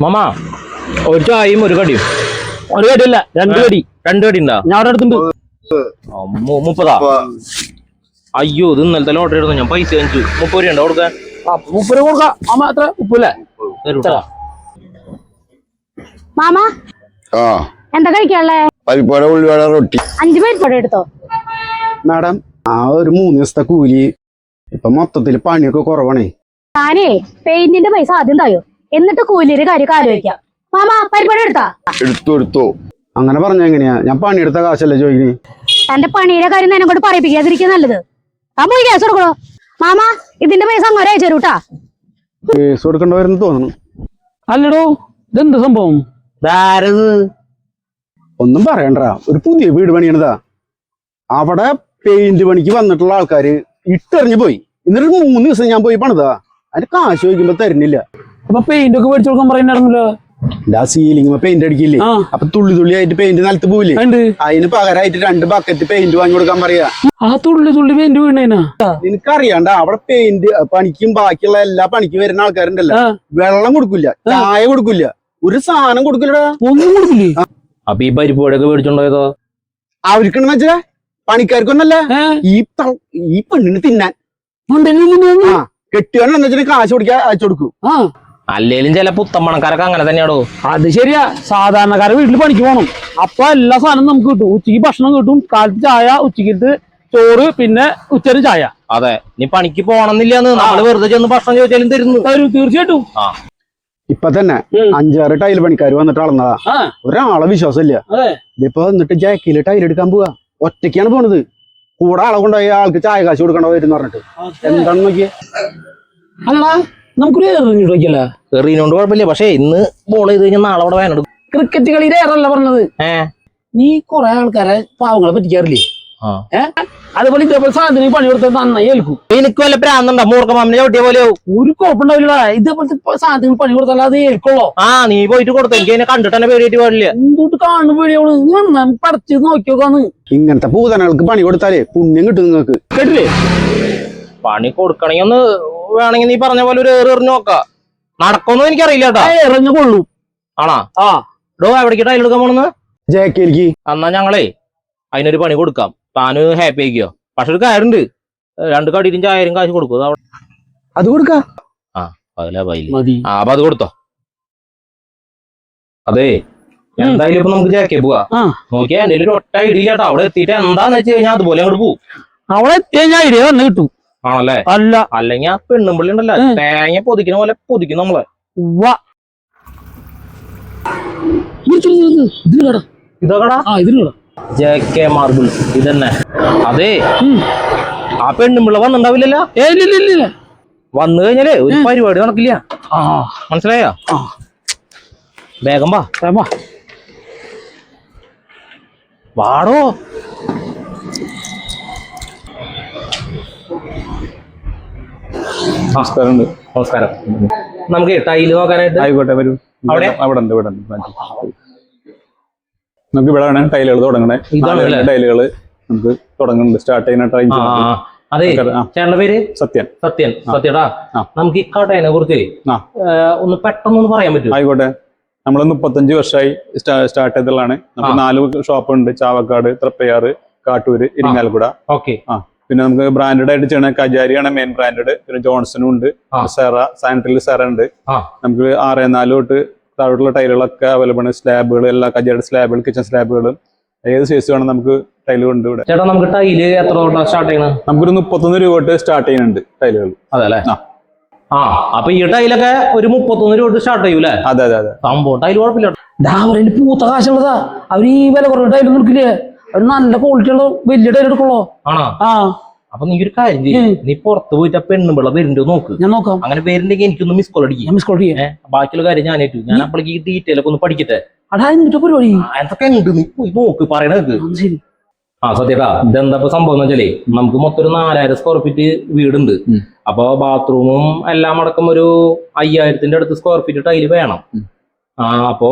Mama ഒരു ചായയും ഒരു കടിയും. ഒരു കടിയല്ല രണ്ട് കടി. രണ്ട് കടി ഉണ്ടാ? ഞാൻ അവിടെ അടുത്തുണ്ട് മുപ്പതാ? അയ്യോ ഇത് ഇന്നലത്തെ ലോട്ടറി എടുത്തു? ഞാൻ പൈസ അഞ്ചു മുപ്പത് രൂപ ഉണ്ടോ കൊടുക്കാൻ? ആ, മുപ്പത് കൊടുക്കാം. മാമ എത്ര? ഉപ്പല്ലേ മാമ ആ. എന്താ കഴിക്കാനുള്ളേ? പരിപ്പട ഉള്ളിവട റൊട്ടി. അഞ്ചു പരിപ്പട എടുത്തോ? മാഡം ആ ഒരു മൂന്ന് ദിവസത്തെ കൂലി. ഇപ്പൊ മൊത്തത്തിൽ പണിയൊക്കെ കുറവാണേ. ഞാനേ പെയിന്റിന്റെ പൈസ ആദ്യം തായോ എന്നിട്ട് കൂലിയുടെ കാര്യം ആലോചിക്കാം. മാമ പരിപാടി എടുത്താ? എടുത്തു എടുത്തു. അങ്ങനെ പറഞ്ഞ എങ്ങനെയാ? ഞാൻ പണി പണിയെടുത്ത കാശല്ലേ ചോദിക്കണേ? തന്റെ പണിയുടെ കാര്യം എന്നെ കൊണ്ട് പറയിപ്പിക്കാതിരിക്കുക നല്ലത്. ആ പോയി കേസ് കൊടുക്കണോ? മാമ ഇതിന്റെ പൈസ അങ്ങനെ അയച്ചു തരൂട്ടാ കേസ് കൊടുക്കേണ്ട വരുന്ന തോന്നുന്നു. അല്ലടോ ഇതെന്ത് സംഭവം? ഒന്നും പറയണ്ട. ഒരു പുതിയ വീട് പണിയണതാ. അവിടെ പെയിന്റ് പണിക്ക് വന്നിട്ടുള്ള ആൾക്കാര് ഇട്ടെറിഞ്ഞു പോയി. എന്നിട്ട് മൂന്ന് ദിവസം ഞാൻ പോയി പണിതാ. അതിന് കാശ് ചോദിക്കുമ്പോ തരുന്നില്ല. അപ്പൊ പെയിന്റ് ഒക്കെ മേടിച്ചു കൊടുക്കാൻ പറയുന്നുണ്ടായിരുന്നല്ലോ ആ സീലിംഗ് പെയിന്റ് അടിക്കില്ലേ? അപ്പൊ തുള്ളി തുള്ളി ആയിട്ട് പെയിന്റ് നിലത്ത് പോയില്ലേ അതിന് പകരമായിട്ട് രണ്ട് ബക്കറ്റ് പെയിന്റ് വാങ്ങി കൊടുക്കാൻ പറയാ. ആ തുള്ളി തുള്ളി പെയിന്റ് വീണേനാ? നിനക്കറിയാണ്ട അവിടെ പെയിന്റ് പണിക്കും ബാക്കിയുള്ള എല്ലാ പണിക്കും വരുന്ന ആൾക്കാരുണ്ടല്ലോ. വെള്ളം കൊടുക്കില്ല ചായ കൊടുക്കില്ല ഒരു സാധനം കൊടുക്കില്ലടാ ഒന്നും കൊടുക്കില്ലേ അപ്പൊ ഈ പരിപ്പോടൊക്കെ മേടിച്ചോണ്ടോയതോ അവർക്കെന്ന് വെച്ചാ പണിക്കാർക്കൊന്നല്ല. ഈ ഈ പെണ്ണിന് തിന്നാൻ. കെട്ടിയാണെന്ന് വെച്ചാൽ കാശ് കൊടുക്കാൻ അയച്ചു കൊടുക്കും. ആ. അല്ലേലും ചില പുത്തമ്മണക്കാരൊക്കെ അങ്ങനെ തന്നെയാടോ? അത് ശരിയാ. സാധാരണക്കാരെ വീട്ടിൽ പണിക്ക് പോകണം അപ്പൊ എല്ലാ സാധനവും നമുക്ക് കിട്ടും. ഉച്ചയ്ക്ക് ഭക്ഷണം കിട്ടും കാലത്ത് ചായ ഉച്ചയ്ക്ക് ചോറ് പിന്നെ ഉച്ചന് ചായ. അതെ. നീ പണിക്ക് പോണമെന്നില്ലാന്ന് നമ്മൾ വെറുതെ ചെന്ന് ഭക്ഷണം ചോദിച്ചാലും തരുന്നു. തരും തീർച്ചയായിട്ടും. ഇപ്പൊ തന്നെ അഞ്ചാറ് ടൈൽ പണിക്കാർ വന്നിട്ട് അളന്നതാ. ആ. ഒരാളെ വിശ്വാസമില്ല. അതെ. ഇതിപ്പോ എന്നിട്ട് ജാക്കിയിൽ ടൈൽ എടുക്കാൻ പോവാ. ഒറ്റയ്ക്കാണ് പോണത്. കൂടെ ആളെ കൊണ്ടുപോയി ആൾക്ക് ചായ കാശ് കൊടുക്കണോ വരും പറഞ്ഞിട്ട്. എന്താണെന്ന് നോക്കിയേ. അല്ല നമുക്കൊരു എറിഞ്ഞു ചോദിക്കല്ല? എറിയുന്നോണ്ട് കുഴപ്പമില്ല. പക്ഷേ ഇന്ന് ബോൾ ചെയ്ത് കഴിഞ്ഞാൽ നാളെ അവിടെ വേനെടുക്കും ക്രിക്കറ്റ് കളിയുടെ ഏറല്ല പറഞ്ഞത്. ഏ? നീ കുറെ ആൾക്കാരെ പാവങ്ങളെ പറ്റിക്കാറില്ലേ? അതുപോലെ ഇതേപോലെ സാധനം പണി കൊടുത്താൽ നന്നായി ഏൽക്കും. എനിക്ക് വല്ല പ്രാന്തണ്ട? മൂർക്ക മാമിനെ ചവിട്ടിയ പോലെ ഒരു കുഴപ്പമുണ്ടാവില്ല ഇതേപോലത്തെ സാധനങ്ങൾ പണി കൊടുത്താൽ അത് ഏൽക്കുള്ളോ? ആ നീ പോയിട്ട് കൊടുത്തു. എനിക്ക് അതിനെ കണ്ടിട്ട് തന്നെ പേടിയിട്ട് പാടില്ല. എന്തുകൊണ്ട് കാണുന്ന പേടിയാണ് നീ നോക്കിയോക്കാന്ന് പടച്ച് നോക്കി നോക്കാന്ന്. ഇങ്ങനത്തെ പൂതനകൾക്ക് പണി കൊടുത്താലേ പുണ്യം കിട്ടും നിങ്ങൾക്ക് കേട്ടില്ലേ? പണി കൊടുക്കണമെങ്കിൽ ഒന്ന് വേണമെങ്കിൽ നീ പറഞ്ഞ പോലെ ഒരു ഏറ് എറിഞ്ഞു നോക്ക. നടക്കൊന്നും എനിക്കറിയില്ല കേട്ടാ. ആ എറിഞ്ഞു കൊള്ളു. ആണാ? ആ. ഡോ എവിടേക്ക് ടൈൽ എടുക്കാൻ പോണെന്ന്? ജാക്കിയിലേക്ക് എന്നാ ഞങ്ങളേ അതിനൊരു പണി കൊടുക്കാം. താന് ഹാപ്പി ആക്കിയോ പക്ഷെ ഒരു കാര്യണ്ട് രണ്ട് കടിയിലും ചായരും കാശ് കൊടുക്കും. അത് അവിടെ അത് കൊടുക്ക. പകലാ പൈൽ ആ അപ്പൊ അത് കൊടുത്തോ. അതെ എന്തായാലും ഇപ്പൊ നമുക്ക് ജാക്കേ പോവാ. നോക്കിയാ എന്റെ ഒരു ഒറ്റ ഇടിയില്ല കേട്ടോ അവിടെ എത്തിയിട്ട് എന്താന്ന് വെച്ച് കഴിഞ്ഞാൽ അതുപോലെ അങ്ങോട്ട് പോകും അവിടെ എത്തിയാ ഞാൻ ഐഡിയ തന്നെ കിട്ടും. ആണല്ലേ? അല്ല. അല്ലെങ്കിൽ ആ പെണ്ണുമ്പിള്ളി ഉണ്ടല്ലോ. തേങ്ങ പൊതിക്കുന്ന പോലെ പൊതിക്കും നമ്മളെ. ജെ കെ മാർബിൾ ഇതന്നെ. അതെ. ആ പെണ്ണുമ്പിള്ള വന്നിണ്ടാവില്ലല്ലോ? വന്നു കഴിഞ്ഞാലേ ഒരു പരിപാടി നടക്കില്ല. മനസ്സിലായോ? വേഗം വാ. വാടോ. നമസ്കാരം നമസ്കാരം. നമുക്ക് ടൈൽ നോക്കാനായിട്ട് ആയിക്കോട്ടെ വരൂ. അവിടെ? അവിടെ ഉണ്ട് ഇവിടെ ഉണ്ട്. നമുക്ക് ഇവിടെ വേണം ടൈലുകൾ തുടങ്ങണേ. ടൈലുകൾ നമുക്ക് തുടങ്ങുന്നുണ്ട്. സ്റ്റാർട്ട് ചെയ്യുന്ന ആ, ആ. അതെ ആ. ചേട്ടന്റെ പേര്? സത്യൻ. സത്യൻ സത്യടാ നമുക്ക് ഈ കടേനെ കുറിച്ച് ആ. ഒന്ന് പെട്ടെന്ന് പറയാൻ പറ്റും ആയിക്കോട്ടെ. നമ്മൾ മുപ്പത്തഞ്ച് വർഷമായി സ്റ്റാർട്ട് ചെയ്തതാണ് നമുക്ക് നാല് ഷോപ്പുണ്ട്. ചാവക്കാട് തൃപ്പയാറ് കാട്ടൂര് ഇരിങ്ങാലക്കുട. ഓക്കെ. പിന്നെ നമുക്ക് ബ്രാൻഡഡ് ആയിട്ട് ചെയ്യണ കജാരിയാണ് മെയിൻ ബ്രാൻഡഡ് പിന്നെ ജോൺസണും ഉണ്ട്. സെറ സാനിറ്ററിൽ സെറ ഉണ്ട്. നമുക്ക് ആറ് നാല് തൊട്ട് താഴോട്ടുള്ള ടൈലുകളൊക്കെ അവൈലബിൾ ആണ്. സ്ലാബുകൾ എല്ലാ കജാരിയുടെ സ്ലാബുകൾ കിച്ചൺ സ്ലാബുകളും ഏത് സൈസ് വേണം നമുക്ക് ടൈൽ ഉണ്ട് ഇവിടെ. ചേട്ടാ നമുക്ക് ടൈൽ എത്ര സ്റ്റാർട്ട് ചെയ്യണം? നമുക്കൊരു മുപ്പത്തൊന്ന് രൂപ തൊട്ട് സ്റ്റാർട്ട് ചെയ്യുന്നുണ്ട് ടൈലുകൾ അതെ അല്ലേ? ആ. അപ്പൊ ഈ ടൈലൊക്കെ ഒരു മുപ്പത്തൊന്ന് രൂപ തൊട്ട് സ്റ്റാർട്ട് ചെയ്യൂലേ അതെ അതെ അതെ. സംഭവം. ടൈൽ കുഴപ്പമില്ല. ഡാ പൂത്ത കാശുള്ളതാ. അവർ ഈ വില കുറഞ്ഞ ടൈലൊന്നും കൊടുക്കില്ലേ അവർ നല്ല ക്വാളിറ്റി ഉള്ള വലിയ ടൈൽ എടുക്കുള്ളൂ? ആണോ? ആ. അപ്പൊ നീ ഒരു കാര്യം ചെയ്യ്. നീ പുറത്ത് പോയിട്ട് പെണ്ണുമ്പിള്ള വരുന്നുണ്ടോ നോക്ക്. ഞാൻ നോക്കാം. അങ്ങനെ വരുന്നെങ്കിൽ എനിക്കൊന്ന് മിസ് കോൾ അടിക്കും. മിസ് കോൾ ചെയ്യാം ബാക്കിയുള്ള കാര്യം ഞാൻ ഏറ്റു. ഞാൻ അപ്പോഴേക്ക് ഈ ഡീറ്റെയിൽ ഒക്കെ ഒന്ന് പഠിക്കട്ടെ. അടാ എന്നിട്ട് പരിപാടി? ആ, എന്തൊക്കെ ഉണ്ട് നീ? പോയി നോക്ക് പറയണത് ആ, ശരി. ആ സത്യട്ടാ ഇതെന്താ സംഭവം എന്ന് വെച്ചാലേ നമുക്ക് മൊത്തം ഒരു നാലായിരം സ്ക്വയർ ഫീറ്റ് വീടുണ്ട്. അപ്പൊ ബാത്റൂമും എല്ലാം അടക്കം ഒരു അയ്യായിരത്തിന്റെ അടുത്ത് സ്ക്വയർ ഫീറ്റ് ടൈൽ വേണം. ആ അപ്പോ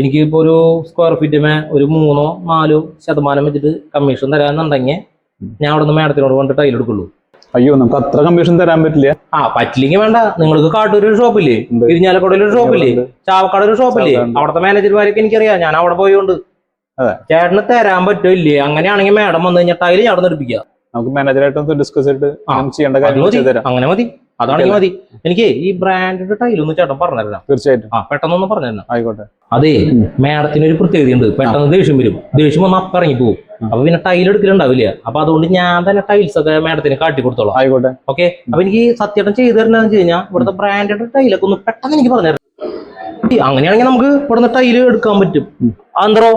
എനിക്ക് ഇപ്പൊ ഒരു സ്ക്വയർ ഫീറ്റുമേ ഒരു മൂന്നോ നാലോ ശതമാനം വെച്ചിട്ട് കമ്മീഷൻ തരാന്നുണ്ടെങ്കിൽ ഞാൻ അവിടെ നിന്ന് മാഡത്തിനോട് കൊണ്ട് ടൈൽ എടുക്കുള്ളൂ. അയ്യോ നമുക്ക് അത്ര കമ്മീഷൻ തരാൻ പറ്റില്ല. ആ പറ്റില്ലെങ്കിൽ വേണ്ട. നിങ്ങൾക്ക് കാട്ടൂർ ഒരു ഷോപ്പില്ലേ. ഇരിഞ്ഞാലക്കുടയിൽ ഒരു ഷോപ്പില്ലേ ഇല്ലേ? ചാവക്കാട് ഒരു ഷോപ്പില്ലേ. അവിടുത്തെ മാനേജർമാരൊക്കെ എനിക്കറിയാം. ഞാൻ അവിടെ പോയോണ്ട്. ചേട്ടന് തരാൻ പറ്റോ ഇല്ലേ അങ്ങനെയാണെങ്കിൽ മാഡം വന്നു കഴിഞ്ഞാൽ ടൈൽ ഞാൻ നിർപ്പിക്കുക നമുക്ക് മാനേജറായിട്ട് ഡിസ്കസ് ചെയ്തിട്ട് ചെയ്യേണ്ട കാര്യങ്ങൾ അങ്ങനെ മതി. അതാണെങ്കിൽ മതി എനിക്ക് ഈ ബ്രാൻഡഡ് ഒന്ന് ചേട്ടൻ പറഞ്ഞുതരാം തീർച്ചയായിട്ടും. ആ പെട്ടെന്നൊന്ന് പറഞ്ഞുതരണം. ആയിക്കോട്ടെ. അതെ മാഡത്തിന് ഒരു പ്രത്യേകതയുണ്ട്. പെട്ടെന്ന് ദേഷ്യം വരും. ദേഷ്യം വന്ന് അപ്പം ഇറങ്ങി പോകും അപ്പൊ പിന്നെ ടൈൽ എടുക്കലുണ്ടാവില്ല. അപ്പൊ അതുകൊണ്ട് ഞാൻ തന്നെ ടൈൽസ് ഒക്കെ മാഡത്തിന് കാട്ടി കൊടുത്തോളാം. ആയിക്കോട്ടെ. ഓക്കെ? അപ്പൊ എനിക്ക് സത്യേട്ടൻ ചെയ്തു തരണമെന്ന് വെച്ച് കഴിഞ്ഞാൽ ഇവിടുത്തെ ബ്രാൻഡഡ് ടൈലൊക്കെ ഒന്ന് പെട്ടെന്ന് എനിക്ക് പറഞ്ഞു അങ്ങനെയാണെങ്കിൽ നമുക്ക് ഇവിടുന്ന് ടൈൽ എടുക്കാൻ പറ്റും. അന്തറോ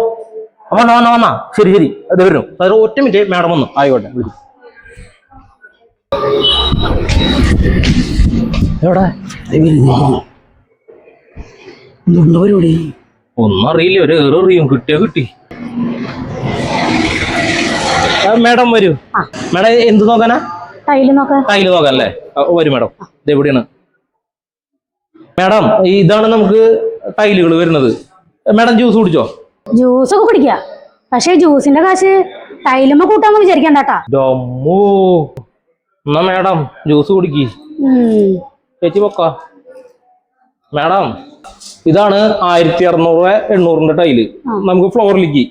വന്നാ വന്നാ വന്നാ. ശരി ശരി. അത് വരും. ഒറ്റ മിനിറ്റ് മാഡം വന്നു. ആയിക്കോട്ടെ. എവിടെ? എന്തുണ്ട് പരിപാടി ഒന്നും അറിയില്ല. ഒരു എറിയും. കിട്ടിയോ കിട്ടി. മേഡം വരൂ. മേഡം എന്ത് നോക്കാനാ? ടൈൽ നോക്ക ടൈൽ നോക്കാം അല്ലേ വരൂ മാഡം. ഇത് എവിടെയാണ്? മേഡം ഇതാണ് നമുക്ക് ടൈലുകൾ വരുന്നത്. മാഡം ജ്യൂസ് കുടിച്ചോ? ജ്യൂസ് ഒക്കെ കുടിക്ക പക്ഷെ ജ്യൂസിന്റെ കാശ് ടൈലുമ്മ കൂട്ടാന്ന് വിചാരിക്കണ്ട കേട്ടാ. ഡമ്മോ എന്നാ മാഡം ജ്യൂസ് കുടിക്കി. ചേച്ചി പൊക്ക? മാഡം ഇതാണ് ആയിരത്തി അറുന്നൂറ് എണ്ണൂറിന്റെ ടൈൽ. നമുക്ക് ഫ്ലോറിലേക്ക്.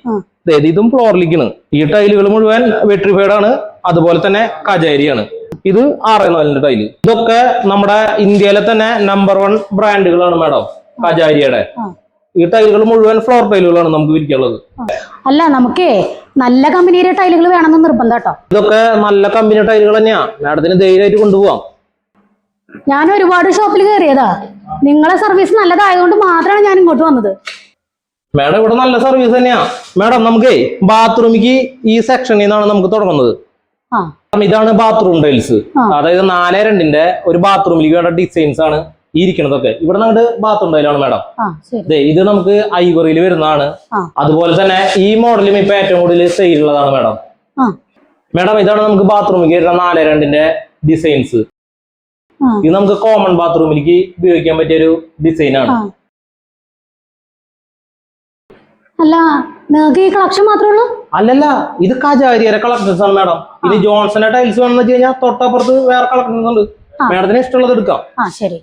അതായത് ഇതും ഫ്ലോറിലേക്കാണ് ഈ ടൈലുകൾ മുഴുവൻ വെട്രിഫൈഡ് ആണ് അതുപോലെ തന്നെ കജേരിയാണ് ഇത് ആറ് നാലിന്റെ ടൈൽ. ഇതൊക്കെ നമ്മുടെ ഇന്ത്യയിലെ തന്നെ നമ്പർ വൺ ബ്രാൻഡുകളാണ് മാഡം കജാരിയുടെ. ഈ ടൈലുകൾ മുഴുവൻ ഫ്ലോർ ടൈലുകളാണ് നമുക്ക് വിരിക്കാനുള്ളത്. അല്ല നമുക്കേ നല്ല കമ്പനിയുടെ ടൈലുകൾ വേണമെന്ന് നിർബന്ധം കേട്ടോ. ഇതൊക്കെ നല്ല കമ്പനി ടൈലുകൾ തന്നെയാ. മാഡത്തിന് ധൈര്യമായിട്ട് കൊണ്ടുപോവാം. ഞാൻ ഒരുപാട് ഷോപ്പിൽ കയറിയതാ. നിങ്ങളെ സർവീസ് നല്ലതായതുകൊണ്ട് മാത്രമാണ് ഞാൻ ഇങ്ങോട്ട് വന്നത്. മാഡം ഇവിടെ നല്ല സർവീസ് തന്നെയാ. മാഡം നമുക്കേ ബാത്റൂമിക്ക് ഈ സെക്ഷനിൽ നിന്നാണ് നമുക്ക് തുടങ്ങുന്നത്. ഇതാണ് ബാത്റൂം ടൈൽസ് അതായത് നാല് രണ്ടിന്റെ ഒരു ബാത്റൂമിലേക്ക് വേണ്ട ഡിസൈൻസ് ആണ് ഈ ഇരിക്കണതൊക്കെ ഇവിടെ നമ്മുടെ ബാത്റൂം ടൈലാണ് മാഡം. ഇത് നമുക്ക് ഐവറിയിൽ വരുന്നതാണ്. അതുപോലെ തന്നെ ഈ മോഡലും ഇപ്പൊ ഏറ്റവും കൂടുതൽ സെയിൽ ഉള്ളതാണ് മാഡം. മാഡം ഇതാണ് നമുക്ക് ബാത്റൂമിലേക്ക് വരുന്ന നാല് രണ്ടിന്റെ ഡിസൈൻസ്. ഇത് നമുക്ക് കോമൺ ബാത്റൂമിലേക്ക് ഉപയോഗിക്കാൻ പറ്റിയ ഒരു ഡിസൈൻ ആണ്. ആ. അല്ല നിങ്ങൾക്ക് ഈ കളക്ഷൻ മാത്രമേ ഉള്ളൂ? അല്ലല്ല ഇത് കജാരിയുടെ കളക്ഷൻസ് ആണ് മാഡം ഇത് ജോൺസന്റെ ടൈൽസ് വേണമെന്ന് വെച്ച് കഴിഞ്ഞാൽ തൊട്ടപ്പുറത്ത് വേറെ കളക്ഷൻസ് ഉണ്ട്. മാഡത്തിന് ഇഷ്ടമുള്ളത് എടുക്കാം. ശരി.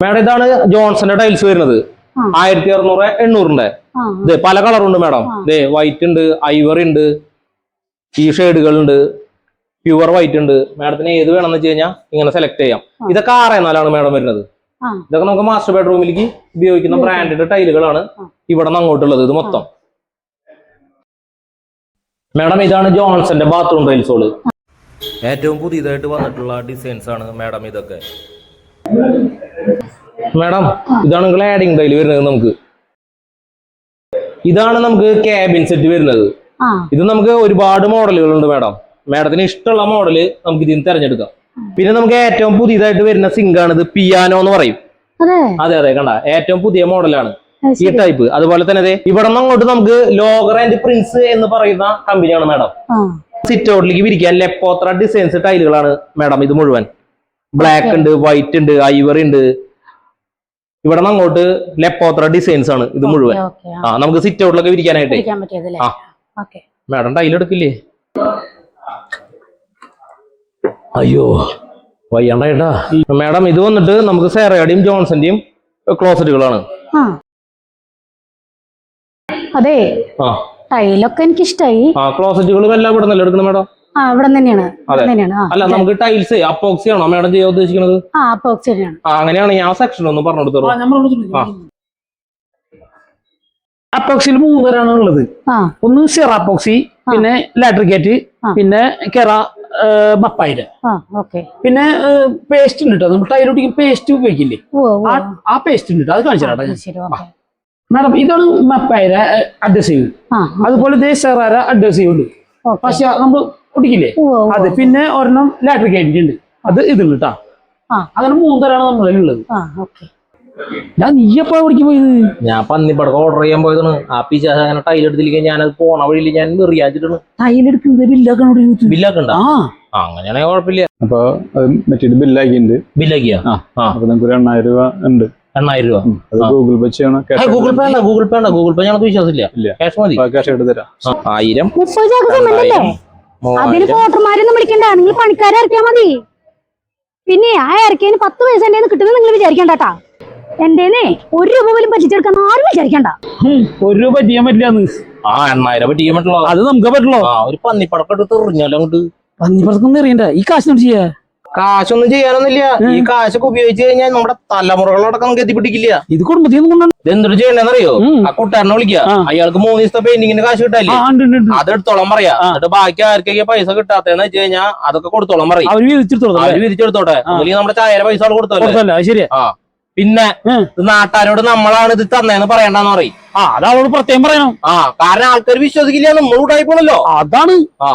മാഡം ഇതാണ് ജോൺസന്റെ ടൈൽസ് വരുന്നത്. ആയിരത്തി അറുന്നൂറ് എണ്ണൂറിന്റെ. ഇത് പല കളറുണ്ട് മാഡം ഇതേ വൈറ്റ് ഉണ്ട് ഐവറി ഉണ്ട് ഈ ഷെയ്ഡുകൾ ഉണ്ട് പ്യുവർ വൈറ്റ് ഉണ്ട്. മാഡത്തിന് ഏത് വേണമെന്ന് വെച്ച് കഴിഞ്ഞാൽ ഇങ്ങനെ സെലക്ട് ചെയ്യാം. ഇതൊക്കെ ആറേ നാലാണ് മാഡം വരുന്നത്. ആ. ഇതൊക്കെ നമുക്ക് മാസ്റ്റർ ബെഡ്റൂമിലേക്ക് ഉപയോഗിക്കുന്ന ബ്രാൻഡഡ് ടൈലുകളാണ് ഇവിടെ നിന്ന് അങ്ങോട്ടുള്ളത് ഇത് മൊത്തം. മാഡം ഇതാണ് ജോൺസന്റെ ബാത്റൂം ടൈൽസുകൾ ഏറ്റവും പുതിയതായിട്ട് വന്നിട്ടുള്ള ഡിസൈൻസ് ആണ് മാഡം ഇതൊക്കെ. മാഡം ഇതാണ് ഗ്ലാഡിംഗ് ടൈൽ വരുന്നത് നമുക്ക്. ഇതാണ് നമുക്ക് ക്യാബിൻ സെറ്റ് വരുന്നത്. ആ. ഇത് നമുക്ക് ഒരുപാട് മോഡലുകളുണ്ട് മാഡം. മാഡത്തിന് ഇഷ്ടമുള്ള മോഡൽ നമുക്ക് ഇതിന് തിരഞ്ഞെടുക്കാം. പിന്നെ നമുക്ക് ഏറ്റവും പുതിയതായിട്ട് വരുന്ന സിങ്ക് ആണ് ഇത് പിയാനോ എന്ന് പറയും. അതെ. അതെ കണ്ട. ഏറ്റവും പുതിയ മോഡലാണ് ഈ ടൈപ്പ് അതുപോലെ തന്നെ ഇവിടെ നിന്ന് അങ്ങോട്ട് നമുക്ക് ലോഗർ ആൻഡ് പ്രിൻസ് എന്ന് പറയുന്ന കമ്പനിയാണ് മാഡം. സിറ്റ് ഔട്ടിലേക്ക് വിരിക്കാൻ ലെപ്പോത്ര ഡിസൈൻസ് ടൈലുകളാണ് മാഡം ഇത് മുഴുവൻ. ബ്ലാക്ക് ഉണ്ട് വൈറ്റ് ഉണ്ട് ഐവറി ഉണ്ട്. ഇവിടെ നിന്ന് അങ്ങോട്ട് ലെപ്പോത്ര ഡിസൈൻസ് ആണ് ഇത് മുഴുവൻ. ആ. നമുക്ക് സിറ്റ് ഔട്ടിലൊക്കെ വിരിക്കാനായിട്ട്. മാഡം ടൈലെടുക്കില്ലേ അയ്യോ വയ്യണ്ട കേട്ടാ മാഡം ഇത് വന്നിട്ട് നമുക്ക് സേറയുടെയും ജോൺസന്റെയും ക്ലോസറ്റുകളാണ്. അതെ ആ. ടൈലൊക്കെ എനിക്ക് ഇഷ്ടായി ആ ക്ലോസറ്റുകളും എല്ലാം ഇവിടെ നിന്നല്ലേ എടുക്കണം മാഡം? ആ ഇവിടെ തന്നെയാണ് അല്ല നമുക്ക് ടൈൽസ് അപ്പോക്സി ആണോ മാഡം ചെയ്യാൻ ഉദ്ദേശിക്കുന്നത്? ആ അപ്പോക്സി തന്നെയാണ്. ആ അങ്ങനെയാണെങ്കിൽ ആ സെക്ഷൻ ഒന്ന് പറഞ്ഞു കൊടുത്തോളൂ. അപ്പോക്സിൽ മൂന്ന് തരാണ് ഉള്ളത് ഒന്ന് സെറാപ്പോക്സി പിന്നെ ലാട്രിക്കേറ്റ് പിന്നെ കെറ മപ്പായിര പിന്നെ പേസ്റ്റ് ഉണ്ട് നമ്മൾ ടൈലൊട്ടിക്ക് പേസ്റ്റ് ഉപയോഗിക്കില്ലേ? ആ- പേസ്റ്റ് ഉണ്ട് അത് കാണിച്ചു തരാം മാഡം ഇതാണ് മപ്പായിര അഡ്രസീവ് അതുപോലെ ഇതേ സെറാര അഡ്രസീവ് ഉണ്ട്. പക്ഷെ നമ്മൾ ഒട്ടിക്കില്ലേ ഓ അതെ പിന്നെ ഒരെണ്ണം ലാട്രിക് ഉണ്ട് അത് ഇതുണ്ട് കേട്ടാ. അങ്ങനെ മൂന്ന് തരാണ് ഞാൻ നീ എപ്പോഴാ പഠിക്ക് പോയത്? ഞാൻ പന്നിപ്പടക്കം ഓർഡർ ചെയ്യാൻ പോയതാണ്. ആ അങ്ങനെ ടൈൽ എടുത്തില്ലെങ്കിൽ ഞാനത് പോണ വഴിയിൽ ഞാൻ വെറിയാച്ചിട്ടാണ് ടൈലെടുക്കുന്നത് ബില്ലാക്കാൻ ബില്ലാക്കണ്ട ആ. അങ്ങനെയാണെങ്കിൽ കുഴപ്പമില്ല. അപ്പൊ മറ്റേ ബില്ലാക്കിയിട്ടുണ്ട് ബില്ലാക്കിയാ. അപ്പൊ നമുക്ക് ഒരു എണ്ണായിരം രൂപ ഉണ്ട്. എണ്ണായിരം രൂപ. ഗൂഗിൾ പേ ചെയ്യണം? ഗൂഗിൾ പേ ഉണ്ട് ഗൂഗിൾ പേ ഉണ്ട് ഗൂഗിൾ പേ ഞങ്ങൾക്ക് വിശ്വാസമില്ല ഇല്ല. ക്യാഷ് മതി. ക്യാഷ് എടുത്ത് തരാം. ആയിരം. അതിന് വിളിക്കണ്ട. നിങ്ങൾ പണിക്കാരെ ഇറക്കിയാ മതി. പിന്നെ ആ ഇറക്കിയതിന് പത്ത് പൈസ കിട്ടുന്നത് നിങ്ങൾ വിചാരിക്കണ്ടാട്ടാ എന്റേന്നേ ഒരു രൂപ പോലും പറ്റിച്ചെടുക്കാൻ ആരും വിചാരിക്കണ്ട. ഒരു രൂപ ചെയ്യാൻ പറ്റില്ല ആ എണ്ണായിരം പറ്റിക്കാൻ പറ്റുള്ളൂ. അത് നമുക്ക് പറ്റുള്ളൂ. ആ ഒരു പന്നിപ്പടക്കം എടുത്ത് എറിഞ്ഞാലോ അങ്ങോട്ട്? പന്നിപ്പറക്കൊന്നും എറിയണ്ട. ഈ കാശിനോട് ചെയ്യാ? കാശൊന്നും ചെയ്യാനൊന്നുമില്ല. ഈ കാശൊക്കെ ഉപയോഗിച്ച് കഴിഞ്ഞാൽ നമ്മുടെ തലമുറകളോടൊക്കെ നമുക്ക് എത്തിപ്പിടിക്കില്ല ഇത് കുടുംബത്തിൽ എന്തൊരു ചെയ്യണ്ടെന്നറിയോ ആ കൂട്ടുകാരനെ വിളിക്കുക. അയാൾക്ക് മൂന്ന് ദിവസത്തെ പെയിന്റിങ്ങിന് കാശ് കിട്ടാല്ലേ അത് എടുത്തോളം പറയാ. എന്നിട്ട് ബാക്കി ആർക്കൊക്കെ പൈസ കിട്ടാത്തതെന്ന് വെച്ച് കഴിഞ്ഞാൽ അതൊക്കെ കൊടുത്തോളം പറയും. അവർ വിരിച്ചെടുത്തോട്ടെ. അല്ലെങ്കിൽ നമ്മുടെ ചായയുടെ പൈസ കൊടുത്തോളൂ അത് ശരിയാ. ആ. പിന്നെ. ഇത് നാട്ടുകാരോട് നമ്മളാണ് ഇത് തന്നേന്ന് പറയണ്ടെന്ന് പറയും. ആ അതവളോട് പ്രത്യേകം പറയണം. ആ കാരണം ആൾക്കാർ വിശ്വസിക്കില്ല നമ്മൾ ഉണ്ടായിപ്പോണല്ലോ പോണല്ലോ. അതാണ്. ആ.